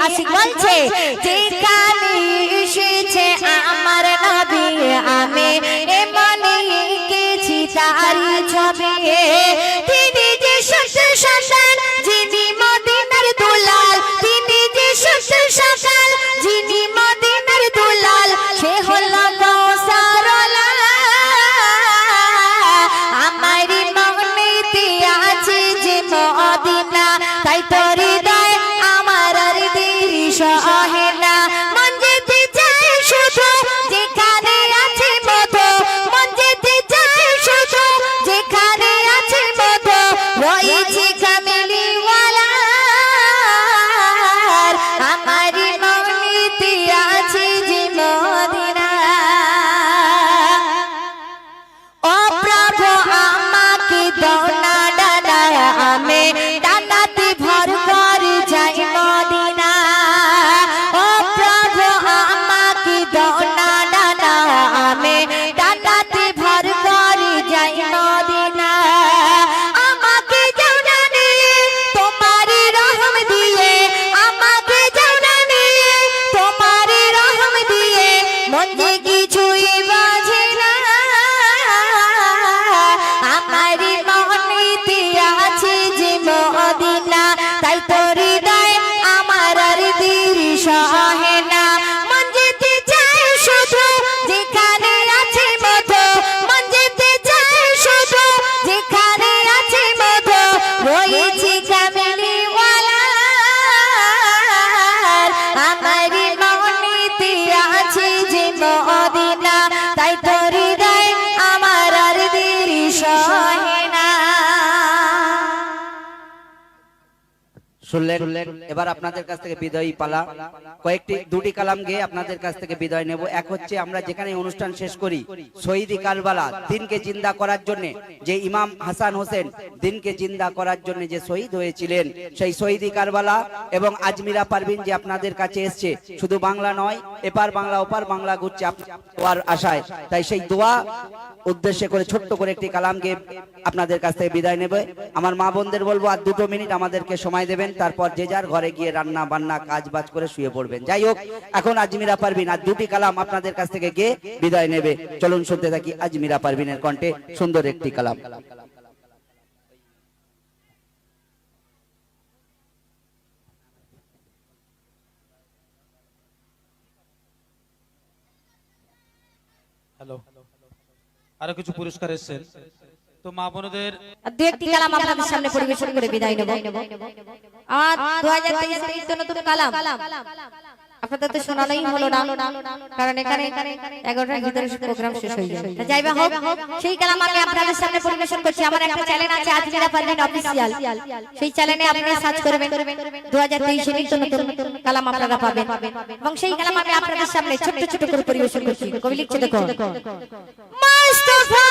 বলছে যেখানে এসেছে আমার নবী আমি এমনি গেছি তারি ছবি। তিনি যে সত্য সন্তান যিনি মদিনার দুলাল তিনি যে সত্য সন্তান যিনি মদিনার দুলাল সে হলো আমারি মনেতে আছে যে মদিনা তাই তোর মন যে শুনলেন, এবার আপনাদের কাছ থেকে বিদায়ী পালা। কয়েকটি, দুটি কালাম গেয়ে আপনাদের কাছ থেকে বিদায় নেব। এক হচ্ছে আমরা যেখানে অনুষ্ঠান শেষ করি, শহীদি কারবালা, দিনকে জিন্দা করার জন্য, যে ইমাম হাসান হোসেন দিনকে জিন্দা করার জন্য যে শহীদ হয়েছিলেন, সেই শহীদি কারবালা এবং আজমিরা পারভিন যে আপনাদের কাছে এসছে, শুধু বাংলা নয়, এপার বাংলা, ওপার বাংলা ঘুরছে আপনার আশায়। তাই সেই দোয়া উদ্দেশ্যে করে ছোট্ট করে একটি কালাম গিয়ে আপনাদের কাছ থেকে বিদায় নেবে। আমার মা বোনদের বলব, আর দুটো মিনিট আমাদেরকে সময় দেবেন। তারপর যে যার ঘরে গিয়ে রান্না বান্না কাজ বাজ করে শুয়ে পড়বেন। যাই হোক এখন আজমিরা পারবিন আর দুটি কালাম আপনাদের কাছ থেকে গিয়ে বিদায় নেবে। চলুন শুনতে থাকি আজমিরা পারবিনের কণ্ঠে সুন্দর একটি কালাম। হ্যালো। আরও কিছু পুরস্কার এসেছেন। তো মা বোনদের দু একটি কালাম আপনাদের সামনে পরিবেশন করে বিদায় নেব। আমার তেইশের আপনাদের তো শোনানোই হলো না, কারণ এখানে এগারোটার ভিতরে প্রোগ্রাম শেষ হয়ে যাবে। যাই হোক, সেই কালাম আমি আপনাদের সামনে পরিবেশন করছি। আমার একটা চ্যানেল আছে অফিসিয়াল সেই চ্যানেলে আপনারা সার্চ করবেন। দু হাজার তেইশে নিত্য নতুন কালাম আপনারা পাবেন। এবং সেই কালাম আমি আপনাদের সামনে ছোট্ট ছোট করে পরিবেশন করছি। কবি লিখছে দেখো। মুস্তাফা